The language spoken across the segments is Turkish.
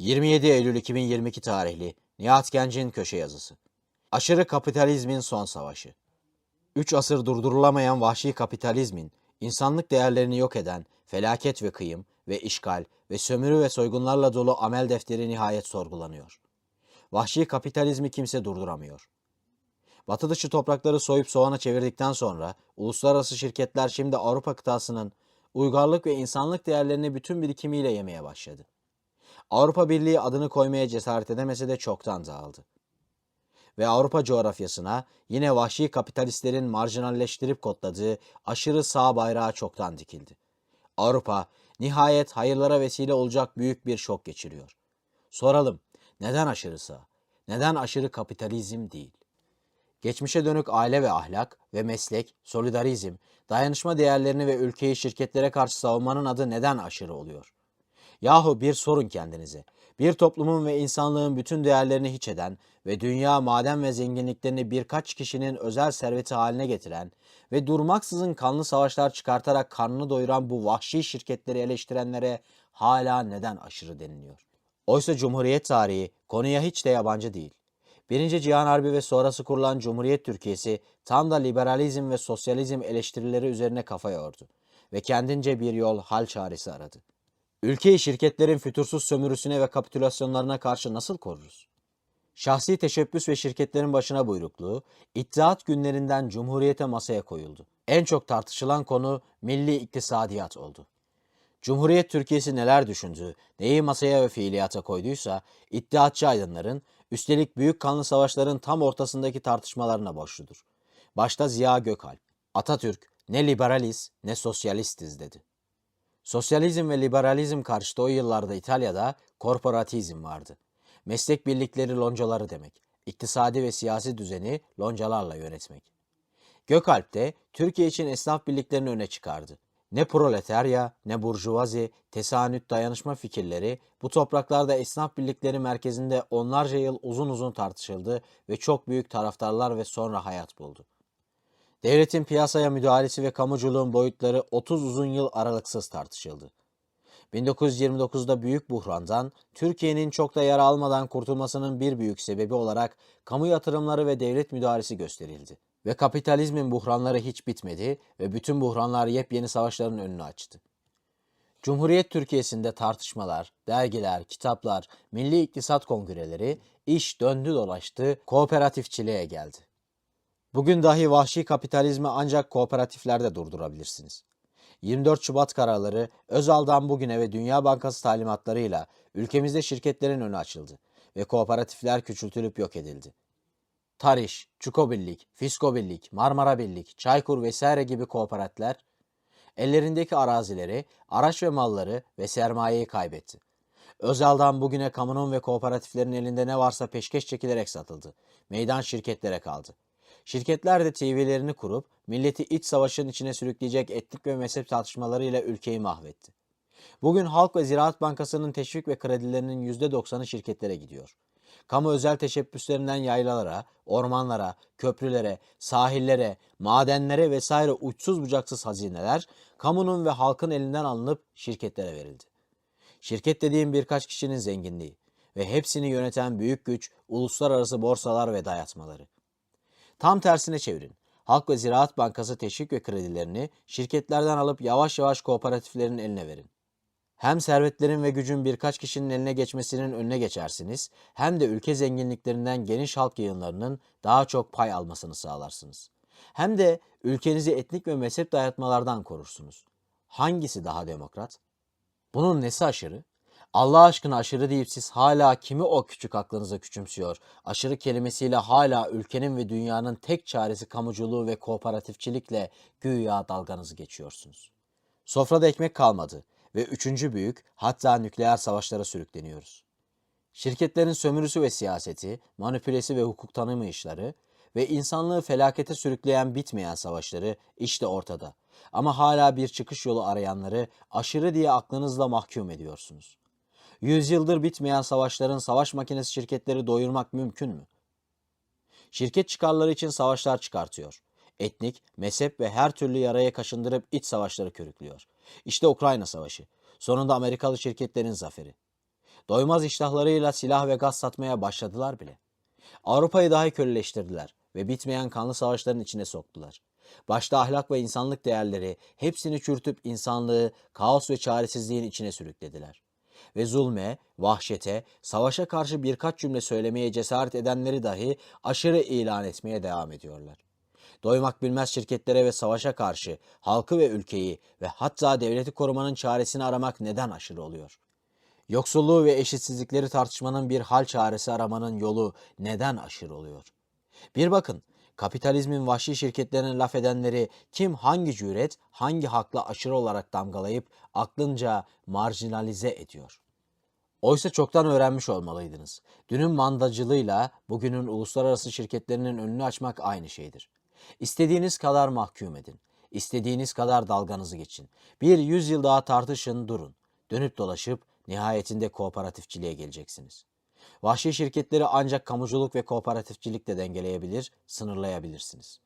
27 Eylül 2022 tarihli Nihat Genc'in köşe yazısı. Aşırı kapitalizmin son savaşı. Üç asır durdurulamayan vahşi kapitalizmin, insanlık değerlerini yok eden felaket ve kıyım ve işgal ve sömürü ve soygunlarla dolu amel defteri nihayet sorgulanıyor. Vahşi kapitalizmi kimse durduramıyor. Batı dışı toprakları soyup soğana çevirdikten sonra uluslararası şirketler şimdi Avrupa kıtasının uygarlık ve insanlık değerlerini bütün birikimiyle yemeye başladı. Avrupa Birliği adını koymaya cesaret edemese de çoktan dağıldı. Ve Avrupa coğrafyasına yine vahşi kapitalistlerin marjinalleştirip kodladığı aşırı sağ bayrağı çoktan dikildi. Avrupa nihayet hayırlara vesile olacak büyük bir şok geçiriyor. Soralım, neden aşırı sağ? Neden aşırı kapitalizm değil? Geçmişe dönük aile ve ahlak ve meslek, solidarizm, dayanışma değerlerini ve ülkeyi şirketlere karşı savunmanın adı neden aşırı oluyor? Yahu bir sorun kendinize. Bir toplumun ve insanlığın bütün değerlerini hiç eden ve dünya maden ve zenginliklerini birkaç kişinin özel serveti haline getiren ve durmaksızın kanlı savaşlar çıkartarak karnını doyuran bu vahşi şirketleri eleştirenlere hala neden aşırı deniliyor? Oysa Cumhuriyet tarihi konuya hiç de yabancı değil. Birinci Cihan Harbi ve sonrası kurulan Cumhuriyet Türkiye'si tam da liberalizm ve sosyalizm eleştirileri üzerine kafa yordu ve kendince bir yol hal çaresi aradı. Ülkeyi şirketlerin fütursuz sömürüsüne ve kapitülasyonlarına karşı nasıl koruruz? Şahsi teşebbüs ve şirketlerin başına buyrukluğu, İttihat günlerinden Cumhuriyete masaya koyuldu. En çok tartışılan konu milli iktisadiyat oldu. Cumhuriyet Türkiye'si neler düşündü, neyi masaya ve fiiliyata koyduysa, iddiatçı aydınların, üstelik büyük kanlı savaşların tam ortasındaki tartışmalarına borçludur. Başta Ziya Gökalp, Atatürk ne liberaliz ne sosyalistiz dedi. Sosyalizm ve liberalizm karşıtı o yıllarda İtalya'da korporatizm vardı. Meslek birlikleri loncaları demek. İktisadi ve siyasi düzeni loncalarla yönetmek. Gökalp de Türkiye için esnaf birliklerini öne çıkardı. Ne proletarya ne burjuvazi, tesanüt dayanışma fikirleri bu topraklarda esnaf birlikleri merkezinde onlarca yıl uzun uzun tartışıldı ve çok büyük taraftarlar ve sonra hayat buldu. Devletin piyasaya müdahalesi ve kamuculuğun boyutları 30 uzun yıl aralıksız tartışıldı. 1929'da büyük buhrandan Türkiye'nin çok da yara almadan kurtulmasının bir büyük sebebi olarak kamu yatırımları ve devlet müdahalesi gösterildi. Ve kapitalizmin buhranları hiç bitmedi ve bütün buhranlar yepyeni savaşların önünü açtı. Cumhuriyet Türkiye'sinde tartışmalar, dergiler, kitaplar, milli iktisat kongreleri, iş döndü dolaştı, kooperatifçiliğe geldi. Bugün dahi vahşi kapitalizmi ancak kooperatiflerde durdurabilirsiniz. 24 Şubat kararları Özal'dan bugüne ve Dünya Bankası talimatlarıyla ülkemizde şirketlerin önü açıldı ve kooperatifler küçültülüp yok edildi. Tariş, Çuko Birlik, Fisko Birlik, Marmara Birlik, Çaykur vesaire gibi kooperatifler ellerindeki arazileri, araç ve malları ve sermayeyi kaybetti. Özal'dan bugüne kamunun ve kooperatiflerin elinde ne varsa peşkeş çekilerek satıldı. Meydan şirketlere kaldı. Şirketler de TV'lerini kurup milleti iç savaşın içine sürükleyecek etnik ve mezhep tartışmalarıyla ülkeyi mahvetti. Bugün Halk ve Ziraat Bankası'nın teşvik ve kredilerinin %90'ı şirketlere gidiyor. Kamu özel teşebbüslerinden yaylalara, ormanlara, köprülere, sahillere, madenlere vesaire uçsuz bucaksız hazineler kamunun ve halkın elinden alınıp şirketlere verildi. Şirket dediğim birkaç kişinin zenginliği ve hepsini yöneten büyük güç uluslararası borsalar ve dayatmaları. Tam tersine çevirin. Halk ve Ziraat Bankası teşvik ve kredilerini şirketlerden alıp yavaş yavaş kooperatiflerin eline verin. Hem servetlerin ve gücün birkaç kişinin eline geçmesinin önüne geçersiniz, hem de ülke zenginliklerinden geniş halk yığınlarının daha çok pay almasını sağlarsınız. Hem de ülkenizi etnik ve mezhep dayatmalardan korursunuz. Hangisi daha demokrat? Bunun nesi aşırı? Allah aşkına aşırı deyip siz hala kimi o küçük aklınıza küçümsüyor? Aşırı kelimesiyle hala ülkenin ve dünyanın tek çaresi kamuculuğu ve kooperatifçilikle güya dalganızı geçiyorsunuz. Sofrada ekmek kalmadı ve üçüncü büyük hatta nükleer savaşlara sürükleniyoruz. Şirketlerin sömürüsü ve siyaseti, manipülesi ve hukuk tanımayışları ve insanlığı felakete sürükleyen bitmeyen savaşları işte ortada. Ama hala bir çıkış yolu arayanları aşırı diye aklınızla mahkum ediyorsunuz. Yüzyıldır bitmeyen savaşların savaş makinesi şirketleri doyurmak mümkün mü? Şirket çıkarları için savaşlar çıkartıyor. Etnik, mezhep ve her türlü yaraya kaşındırıp iç savaşları körüklüyor. İşte Ukrayna Savaşı. Sonunda Amerikalı şirketlerin zaferi. Doymaz iştahlarıyla silah ve gaz satmaya başladılar bile. Avrupa'yı dahi köleleştirdiler ve bitmeyen kanlı savaşların içine soktular. Başta ahlak ve insanlık değerleri hepsini çürütüp insanlığı kaos ve çaresizliğin içine sürüklediler. Ve zulme, vahşete, savaşa karşı birkaç cümle söylemeye cesaret edenleri dahi aşırı ilan etmeye devam ediyorlar. Doymak bilmez şirketlere ve savaşa karşı halkı ve ülkeyi ve hatta devleti korumanın çaresini aramak neden aşırı oluyor? Yoksulluğu ve eşitsizlikleri tartışmanın bir hal çaresi aramanın yolu neden aşırı oluyor? Bir bakın, kapitalizmin vahşi şirketlerine laf edenleri kim hangi cüret, hangi hakla aşırı olarak damgalayıp aklınca marjinalize ediyor? Oysa çoktan öğrenmiş olmalıydınız. Dünün mandacılığıyla bugünün uluslararası şirketlerinin önünü açmak aynı şeydir. İstediğiniz kadar mahkum edin. İstediğiniz kadar dalganızı geçin. Bir yüzyıl daha tartışın, durun. Dönüp dolaşıp nihayetinde kooperatifçiliğe geleceksiniz. Vahşi şirketleri ancak kamuculuk ve kooperatifçilikle dengeleyebilir, sınırlayabilirsiniz.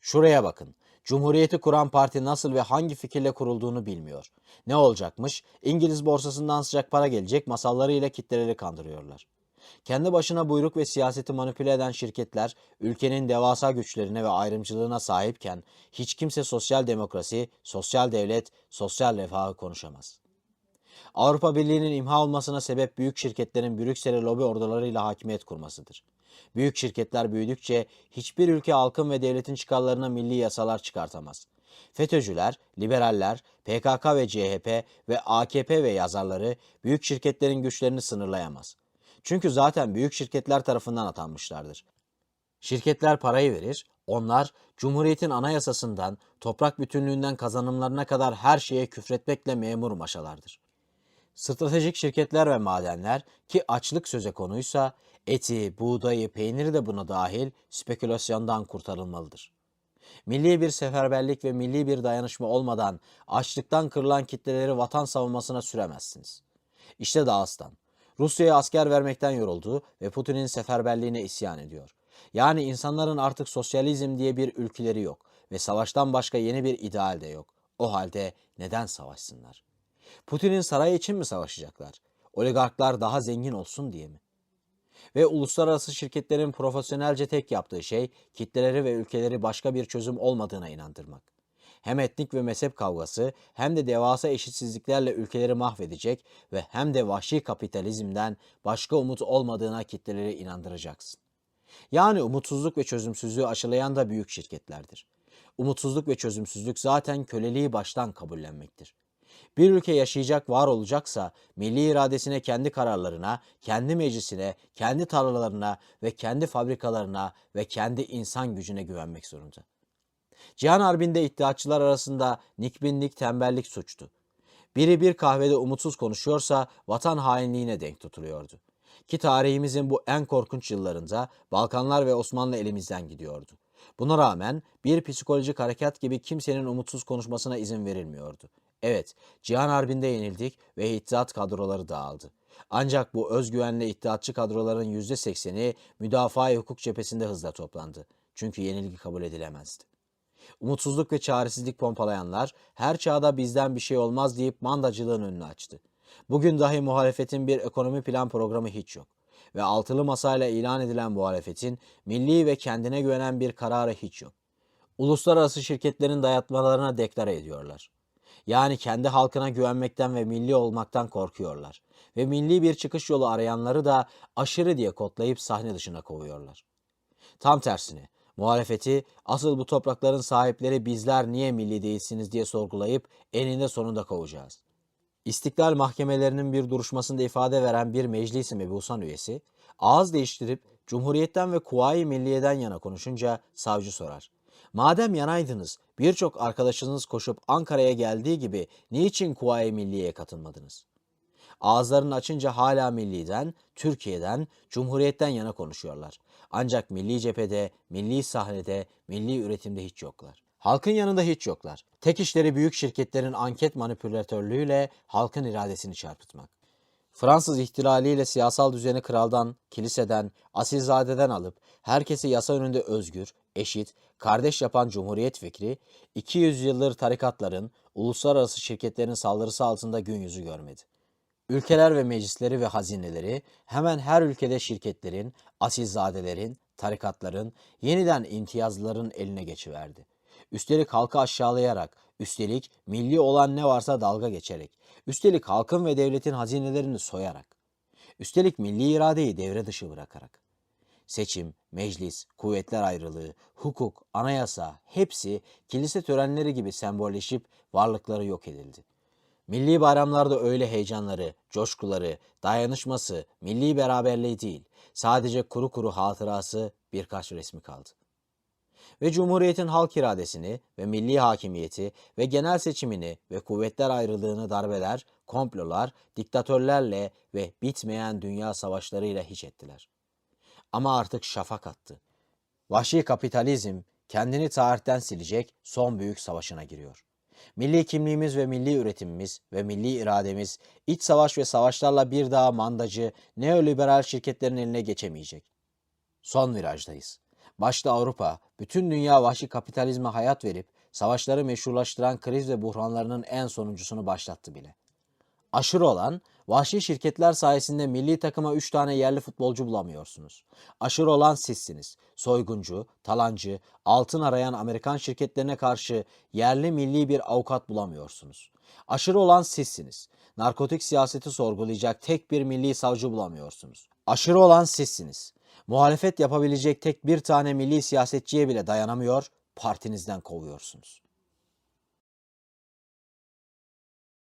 Şuraya bakın. Cumhuriyeti kuran parti nasıl ve hangi fikirle kurulduğunu bilmiyor. Ne olacakmış? İngiliz borsasından sıcak para gelecek masallarıyla kitleleri kandırıyorlar. Kendi başına buyruk ve siyaseti manipüle eden şirketler ülkenin devasa güçlerine ve ayrımcılığına sahipken hiç kimse sosyal demokrasi, sosyal devlet, sosyal refahı konuşamaz. Avrupa Birliği'nin imha olmasına sebep büyük şirketlerin Brüksel'e lobi ordularıyla hakimiyet kurmasıdır. Büyük şirketler büyüdükçe hiçbir ülke halkın ve devletin çıkarlarına milli yasalar çıkartamaz. FETÖ'cüler, liberaller, PKK ve CHP ve AKP ve yazarları büyük şirketlerin güçlerini sınırlayamaz. Çünkü zaten büyük şirketler tarafından atanmışlardır. Şirketler parayı verir, onlar Cumhuriyet'in anayasasından, toprak bütünlüğünden kazanımlarına kadar her şeye küfretmekle memur maşalardır. Stratejik şirketler ve madenler ki açlık söze konuysa eti, buğdayı, peyniri de buna dahil spekülasyondan kurtarılmalıdır. Milli bir seferberlik ve milli bir dayanışma olmadan açlıktan kırılan kitleleri vatan savunmasına süremezsiniz. İşte Dağıstan. Rusya'ya asker vermekten yoruldu ve Putin'in seferberliğine isyan ediyor. Yani insanların artık sosyalizm diye bir ülkeleri yok ve savaştan başka yeni bir ideal de yok. O halde neden savaşsınlar? Putin'in sarayı için mi savaşacaklar? Oligarklar daha zengin olsun diye mi? Ve uluslararası şirketlerin profesyonelce tek yaptığı şey kitleleri ve ülkeleri başka bir çözüm olmadığına inandırmak. Hem etnik ve mezhep kavgası hem de devasa eşitsizliklerle ülkeleri mahvedecek ve hem de vahşi kapitalizmden başka umut olmadığına kitleleri inandıracaksın. Yani umutsuzluk ve çözümsüzlüğü aşılayan da büyük şirketlerdir. Umutsuzluk ve çözümsüzlük zaten köleliği baştan kabullenmektir. Bir ülke yaşayacak, var olacaksa milli iradesine, kendi kararlarına, kendi meclisine, kendi tarlalarına ve kendi fabrikalarına ve kendi insan gücüne güvenmek zorunda. Cihan Harbi'nde iddiatçılar arasında nikbinlik, tembellik suçtu. Biri bir kahvede umutsuz konuşuyorsa vatan hainliğine denk tutuluyordu. Ki tarihimizin bu en korkunç yıllarında Balkanlar ve Osmanlı elimizden gidiyordu. Buna rağmen bir psikolojik harekat gibi kimsenin umutsuz konuşmasına izin verilmiyordu. Evet, Cihan Harbi'nde yenildik ve iddiat kadroları dağıldı. Ancak bu özgüvenli iddiatçı kadroların %80'i müdafaa hukuk cephesinde hızla toplandı. Çünkü yenilgi kabul edilemezdi. Umutsuzluk ve çaresizlik pompalayanlar her çağda bizden bir şey olmaz deyip mandacılığın önünü açtı. Bugün dahi muhalefetin bir ekonomi plan programı hiç yok. Ve altılı masayla ilan edilen muhalefetin milli ve kendine güvenen bir kararı hiç yok. Uluslararası şirketlerin dayatmalarına deklare ediyorlar. Yani kendi halkına güvenmekten ve milli olmaktan korkuyorlar. Ve milli bir çıkış yolu arayanları da aşırı diye kodlayıp sahne dışına kovuyorlar. Tam tersine muhalefeti asıl bu toprakların sahipleri bizler niye milli değilsiniz diye sorgulayıp eninde sonunda kovacağız. İstiklal mahkemelerinin bir duruşmasında ifade veren bir meclis-i mebusan üyesi, ağız değiştirip Cumhuriyet'ten ve Kuvayi Milliye'den yana konuşunca savcı sorar. Madem yanaydınız, birçok arkadaşınız koşup Ankara'ya geldiği gibi niçin Kuvayi Milliye'ye katılmadınız? Ağızlarını açınca hala milliden, Türkiye'den, Cumhuriyet'ten yana konuşuyorlar. Ancak milli cephede, milli sahnede, milli üretimde hiç yoklar. Halkın yanında hiç yoklar. Tek işleri büyük şirketlerin anket manipülatörlüğüyle halkın iradesini çarpıtmak. Fransız ihtilaliyle siyasal düzeni kraldan, kiliseden, asilzadeden alıp herkesi yasa önünde özgür, eşit, kardeş yapan cumhuriyet fikri 200 yıldır tarikatların, uluslararası şirketlerin saldırısı altında gün yüzü görmedi. Ülkeler ve meclisleri ve hazineleri hemen her ülkede şirketlerin, asilzadelerin, tarikatların, yeniden imtiyazlıların eline geçiverdi. Üstelik halkı aşağılayarak, üstelik milli olan ne varsa dalga geçerek, üstelik halkın ve devletin hazinelerini soyarak, üstelik milli iradeyi devre dışı bırakarak. Seçim, meclis, kuvvetler ayrılığı, hukuk, anayasa hepsi kilise törenleri gibi sembolleşip varlıkları yok edildi. Milli bayramlarda öyle heyecanları, coşkuları, dayanışması, milli beraberliği değil, sadece kuru kuru hatırası birkaç resmi kaldı. Ve Cumhuriyet'in halk iradesini ve milli hakimiyeti ve genel seçimini ve kuvvetler ayrılığını darbeler, komplolar, diktatörlerle ve bitmeyen dünya savaşlarıyla hiç ettiler. Ama artık şafak attı. Vahşi kapitalizm kendini tarihten silecek son büyük savaşına giriyor. Milli kimliğimiz ve milli üretimimiz ve milli irademiz iç savaş ve savaşlarla bir daha mandacı neoliberal şirketlerin eline geçemeyecek. Son virajdayız. Başta Avrupa, bütün dünya vahşi kapitalizme hayat verip savaşları meşrulaştıran kriz ve buhranlarının en sonuncusunu başlattı bile. Aşırı olan, vahşi şirketler sayesinde milli takıma 3 tane yerli futbolcu bulamıyorsunuz. Aşırı olan sizsiniz. Soyguncu, talancı, altın arayan Amerikan şirketlerine karşı yerli milli bir avukat bulamıyorsunuz. Aşırı olan sizsiniz. Narkotik siyaseti sorgulayacak tek bir milli savcı bulamıyorsunuz. Aşırı olan sizsiniz. Muhalefet yapabilecek tek bir tane milli siyasetçiye bile dayanamıyor, partinizden kovuyorsunuz.